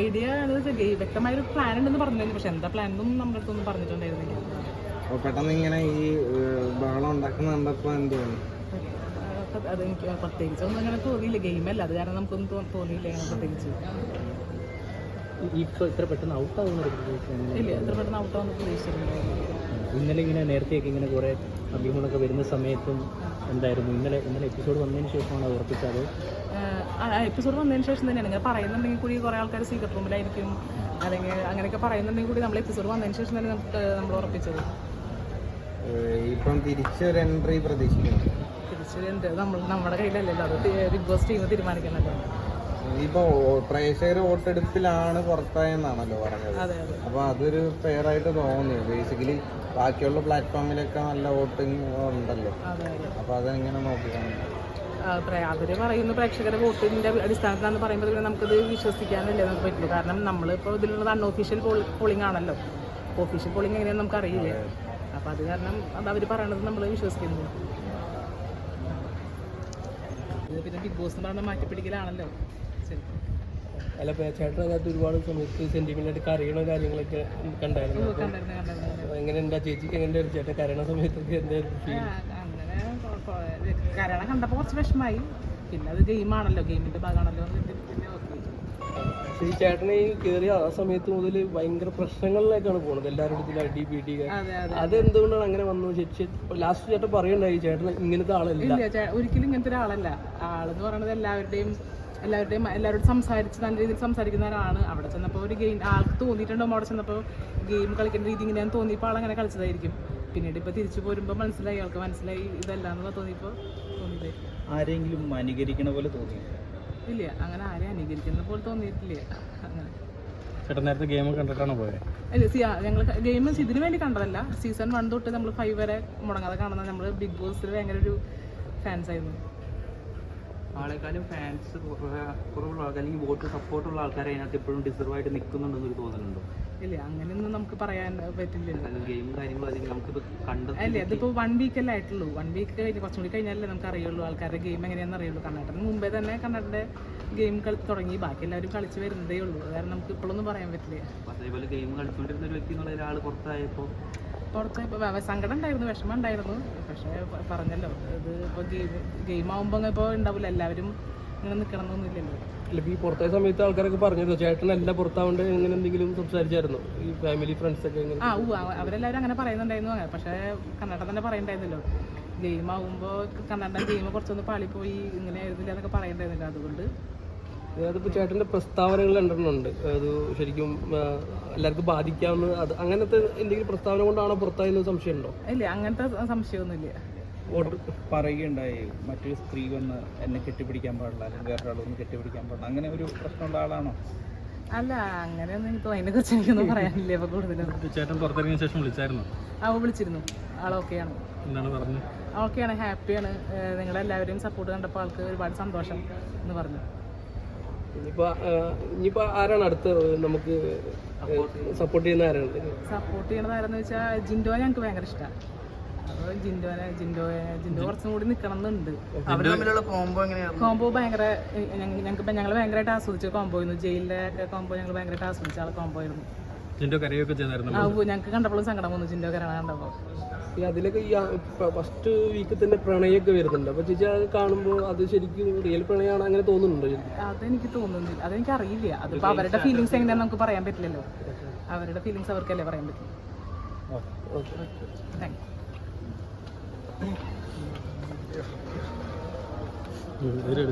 Idea വ്യക്തമായ ഒരു plan ഉണ്ടെന്ന് പറഞ്ഞിരുന്നു. പക്ഷെ എന്താ പ്ലാൻ ഒന്നും നമ്മുടെ അടുത്തൊന്നും പറഞ്ഞിട്ടുണ്ടായിരുന്നില്ല. പെട്ടെന്ന് ഇങ്ങനെ ഈ ബഹളം ഉണ്ടാക്കുന്ന കണ്ടപ്പോൾ എന്ത് തോന്നി? അപ്പൊ അത് എനിക്ക് പ്രത്യേകിച്ച് ഒന്നും അങ്ങനെ തോന്നിയില്ല. ഗെയിമല്ല അത് കാരണം നമുക്കൊന്നും തോന്നിയില്ല അങ്ങനെ പ്രത്യേകിച്ച്. ഇപ്പോൾ ഇത്ര പെട്ടെന്ന് ഔട്ട് ആവുന്ന ഇല്ല ഇത്ര പെട്ടെന്ന് ഔട്ടാവുന്ന പ്രതീക്ഷിച്ചിട്ടുണ്ടായിരുന്നു ഇന്നലെ ഇങ്ങനെ നേരത്തെയൊക്കെ ഇങ്ങനെ കുറേ അഭ്യൂഹങ്ങളൊക്കെ വരുന്ന സമയത്തും എന്തായിരുന്നു? ഇന്നലെ ഇന്നലെ എപ്പിസോഡ് വന്നതിന് ശേഷമാണ് അത് ഉറപ്പിച്ചത് എപ്പിസോഡ് വന്നതിന് ശേഷം തന്നെയാണ്. ഇങ്ങനെ പറയുന്നുണ്ടെങ്കിൽ കൂടി കുറേ ആൾക്കാർ സീക്രട്ട് റൂമിലായിരിക്കും അല്ലെങ്കിൽ അങ്ങനെയൊക്കെ പറയുന്നുണ്ടെങ്കിൽ കൂടി നമ്മൾ എപ്പിസോഡ് വന്നതിന് ശേഷം തന്നെ നമുക്ക് നമ്മൾ ഉറപ്പിച്ചത്. ഇപ്പം തിരിച്ചൊരു എൻട്രി പ്രതീക്ഷിക്കുന്നു. തിരിച്ചുണ്ട് നമ്മൾ നമ്മുടെ കയ്യിലല്ലല്ലോ. അത് ബിഗ് ബോസ് ടീം തീരുമാനിക്കണല്ലോ ഇപ്പോൾ പ്രേക്ഷകർ വോട്ടെടുപ്പിലാണ് പുറത്തായെന്നാണല്ലോ പറഞ്ഞത്. അപ്പോൾ അതൊരു ഫെയർ ആയിട്ട് തോന്നി. ബേസിക്കലി ബാക്കിയുള്ള പ്ലാറ്റ്ഫോമിലൊക്കെ നല്ല വോട്ടിങ് ഉണ്ടല്ലോ. അപ്പോൾ അതെങ്ങനെ നോക്കിക്കാണും? അവർ പറയുന്ന പ്രേക്ഷകരുടെ വോട്ടിന്റെ അടിസ്ഥാനത്തിലാന്ന് പറയുമ്പോൾ നമുക്കത് വിശ്വസിക്കാനല്ലേ നമുക്ക് പറ്റുള്ളൂ. കാരണം നമ്മളിപ്പോൾ ഇതിലുള്ളത് അൺഒഫീഷ്യൽ പോളിംഗ് ആണല്ലോ. ഒഫീഷ്യൽ പോളിംഗ് എങ്ങനെയാണെന്ന് നമുക്ക് അറിയില്ല അപ്പം അത് കാരണം അത് അവർ പറയണത് നമ്മൾ വിശ്വസിക്കുന്നു പിന്നെ ബിഗ് ബോസ് എന്ന് പറഞ്ഞാൽ മാറ്റിപ്പിടിക്കലാണല്ലോ. അല്ല ചേട്ടൻ അതിനകത്ത് ഒരുപാട് സമയത്ത് സെന്റിമെന്റ് കരയണോ കാര്യങ്ങളൊക്കെ കണ്ടായിരുന്നു. കണ്ടായിരുന്നു കണ്ടായിരുന്നു എങ്ങനെ ഉണ്ടാ ചേച്ചിക്ക് എങ്ങനെ ചേട്ടൻ കരയണ സമയത്തൊക്കെ എന്തായിരുന്നു feel? അങ്ങനെ കൊ- കൊ- കരണം കണ്ടപ്പോൾ കുറച്ച് വിഷമായി പിന്നെ അത് ഗെയിമാണല്ലോ ഗെയിമിന്റെ ഭാഗമാണല്ലോ പിന്നെ പക്ഷേ ഈ ചേട്ടനെ കയറിയ ആ സമയത്ത് മുതൽ ഭയങ്കര പ്രശ്നങ്ങളിലേക്കാണ് പോണത് എല്ലാവരുടെ അടുത്തും അടി പിടി അതെ അതെ അതെന്തുകൊണ്ടാണ് അങ്ങനെ വന്നു ചേച്ചി ലാസ്റ്റ് ചേട്ടൻ പറയണ്ടായി ചേട്ടൻ ഇങ്ങനത്തെ ആളല്ല. ഒരിക്കലും ഇങ്ങനത്തെ ഒരാളല്ല. ആളെന്ന് പറയുന്നത് എല്ലാവരുടെയും എല്ലാവരുടെയും എല്ലാവരോടും സംസാരിച്ച് നല്ല രീതിയിൽ സംസാരിക്കുന്ന ഒരാളാണ്. അവിടെ ചെന്നപ്പോൾ ഒരു ഗെയിം ആൾക്ക് തോന്നിയിട്ടുണ്ടാവും അവിടെ ചെന്നപ്പോൾ ഗെയിം കളിക്കേണ്ട രീതി ഇങ്ങനെയാന്ന് തോന്നിയപ്പോൾ ആളങ്ങനെ കളിച്ചതായിരിക്കും. പിന്നീട് ഇപ്പോൾ തിരിച്ചു പോരുമ്പോൾ മനസ്സിലായി ആൾക്ക് മനസ്സിലായി ഇതല്ല എന്ന് തോന്നിയപ്പോൾ തോന്നിയതായിരിക്കും. ആരെങ്കിലും അനുകരിക്കണ പോലെ തോന്നി. ഇല്ല അങ്ങനെ ആരെ അനുകരിക്കുന്ന പോലെ തോന്നിയിട്ടില്ല അങ്ങനെ. ചേട്ടൻ നേരത്തെ ഗെയിം കണ്ടിട്ടാണ് പോയത് അല്ല സി ഞങ്ങൾ ഗെയിം ഇതിനു വേണ്ടി കണ്ടതല്ല. സീസൺ വൺ തൊട്ട് നമ്മൾ ഫൈവ് വരെ മുടങ്ങാതെ കാണുന്ന നമ്മൾ ബിഗ് ബോസിൽ ഭയങ്കര ഒരു ഫാൻസ് ആയിരുന്നു. ആളെക്കാളും ഫാൻസ് കുറവുള്ള ആൾക്കാർ അല്ലെങ്കിൽ വോട്ട് സപ്പോർട്ടുള്ള ആൾക്കാർ അതിനകത്ത് എപ്പോഴും ഡിസർവ് ആയിട്ട് നിൽക്കുന്നുണ്ടെന്നൊരു തോന്നലുണ്ടോ? ഇല്ല അങ്ങനെയൊന്നും നമുക്ക് പറയാൻ പറ്റില്ലല്ലോ. അല്ല ഇതിപ്പോ വൺ വീക്ക് അല്ലേ ആയിട്ടുള്ളൂ. വൺ വീക്ക് കഴിഞ്ഞ് കുറച്ചും കൂടി കഴിഞ്ഞാലേ നമുക്ക് അറിയുള്ളൂ ആൾക്കാരുടെ ഗെയിം എങ്ങനെയാണെന്ന് അറിയുള്ളൂ. കർണാടകത്തിന് മുമ്പേ തന്നെ കർണാടകയുടെ ഗെയിം കളി തുടങ്ങി. ബാക്കി എല്ലാവരും കളിച്ച് വരുന്നതേ ഉള്ളൂ. അതായത് നമുക്ക് ഇപ്പോഴൊന്നും പറയാൻ പറ്റില്ല. അതേപോലെ ഗെയിം കളിച്ചുകൊണ്ടിരുന്ന ഒരു വ്യക്തി എന്നുള്ള ഒരാൾ പുറത്തായപ്പോൾ പുറത്ത് ഇപ്പൊ വ- സങ്കടം ഉണ്ടായിരുന്നു വിഷമം ഉണ്ടായിരുന്നു. പക്ഷേ പറഞ്ഞല്ലോ ഇത് ഇപ്പോൾ ഗെയിം ഗെയിം ആകുമ്പോൾ ഇപ്പോൾ ഉണ്ടാവില്ല. എല്ലാവരും ഇങ്ങനെ നിൽക്കണമെന്നൊന്നുമില്ലല്ലോ ഇപ്പൊ ഈ പുറത്തെ സമയത്ത് ആൾക്കാരൊക്കെ പറഞ്ഞിരുന്നു ചേട്ടനല്ല പുറത്താവേണ്ട എങ്ങനെ എന്തെങ്കിലും സംസാരിച്ചായിരുന്നു. ഈ ഫാമിലി ഫ്രണ്ട്സ് ഒക്കെ ആ ഊ അവരെല്ലാവരും അങ്ങനെ പറയുന്നുണ്ടായിരുന്നു അങ്ങനെ. പക്ഷേ കന്നഡ തന്നെ പറയണ്ടായിരുന്നല്ലോ. ഗെയിം ആകുമ്പോൾ കന്നഡ ഗെയിം കുറച്ചൊന്ന് പാളിപ്പോയി ഇങ്ങനെ ആയിരുന്നില്ല എന്നൊക്കെ പറയണ്ടായിരുന്നില്ല. അതുകൊണ്ട് അതിപ്പോ ചേട്ടന്റെ പ്രസ്താവനകൾ രണ്ടെണ്ണമുണ്ട്. അത് ശരിക്കും എല്ലാവർക്കും ബാധിക്കാവുന്ന അത് അങ്ങനത്തെ എന്തെങ്കിലും പ്രസ്താവന കൊണ്ടാണോ പുറത്തായെന്ന് സംശയമുണ്ടോ? ഇല്ല അങ്ങനത്തെ സംശയമൊന്നുമില്ല. പറയുകയുണ്ടായി. മറ്റൊരു സ്ത്രീ വന്ന് എന്നെ കെട്ടിപ്പിടിക്കാൻ പാടില്ല അല്ലെങ്കിൽ വേറൊരാൾ വന്ന് കെട്ടിപ്പിടിക്കാൻ പാടില്ല. അങ്ങനെ ഒരു പ്രശ്നമുള്ള ആളാണോ? അല്ല അങ്ങനെയൊന്നും എനിക്ക് അതിനെ കുറിച്ച് എനിക്കൊന്നും പറയാനില്ല ഇപ്പൊ കൂടുതലൊന്നും ചേട്ടൻ പുറത്തിറങ്ങിയ ശേഷം വിളിച്ചായിരുന്നു? അവ വിളിച്ചിരുന്നു. ആൾ ഓക്കെയാണ് എന്താണ് പറഞ്ഞത് ഓക്കെയാണ് ഹാപ്പിയാണ് നിങ്ങളെല്ലാവരെയും സപ്പോർട്ട് കണ്ടപ്പോൾ ആൾക്ക് ഒരുപാട് സന്തോഷം എന്ന് പറഞ്ഞു. ഇനിയിപ്പോ ആ, ഇനിയിപ്പോ ആരാണ് അടുത്ത് നമുക്ക് സപ്പോർട്ട് ചെയ്യുന്ന ആരാണ്? സപ്പോർട്ട് ചെയ്യണത് ആരെന്ന് വെച്ചാൽ ജിൻഡോ ഞങ്ങൾക്ക് ഭയങ്കര ഇഷ്ടമാണ് ജിൻഡോനെ ജിൻഡോ ജിൻഡോ കുറച്ചും കൂടി നിൽക്കണം എന്നുണ്ട് അവർ തമ്മിലുള്ള കോംബോ എങ്ങനെയാണ് കോംബോ ഭയങ്കര ഞങ്ങൾക്ക് ഞങ്ങൾ ഭയങ്കരമായിട്ട് ആസ്വദിച്ച കോംബോ ആയിരുന്നു. ജയിലിലെ കോംബോ ഞങ്ങൾ ഭയങ്കരമായിട്ട് ആസ്വദിച്ച ആളെ കോംബോ ആയിരുന്നു. ജിൻഡോ കരയൊക്കെ ചെയ്തായിരുന്നു ഞങ്ങൾക്ക് കണ്ടപ്പോഴും സങ്കടം വന്നു ജിൻഡോ കരണ കണ്ടപ്പോൾ ഈ അതിലൊക്കെ ഈ ഫസ്റ്റ് വീക്കിൽ തന്നെ പ്രണയൊക്കെ വരുന്നുണ്ട്. അപ്പൊ ചേച്ചി അത് കാണുമ്പോൾ അത് ശരിക്കും റിയൽ പ്രണയമാണ് അങ്ങനെ തോന്നുന്നുണ്ടോ അതെനിക്ക് തോന്നുന്നില്ല. അതെനിക്ക് അറിയില്ല. അതിപ്പോ അവരുടെ ഫീലിങ്സ് എങ്ങനെയാണെന്ന് നമുക്ക് പറയാൻ പറ്റില്ലല്ലോ. അവരുടെ ഫീലിങ്സ് അവർക്കല്ലേ പറയാൻ പറ്റും. ഓക്കെ. താങ്ക് യു ഒരു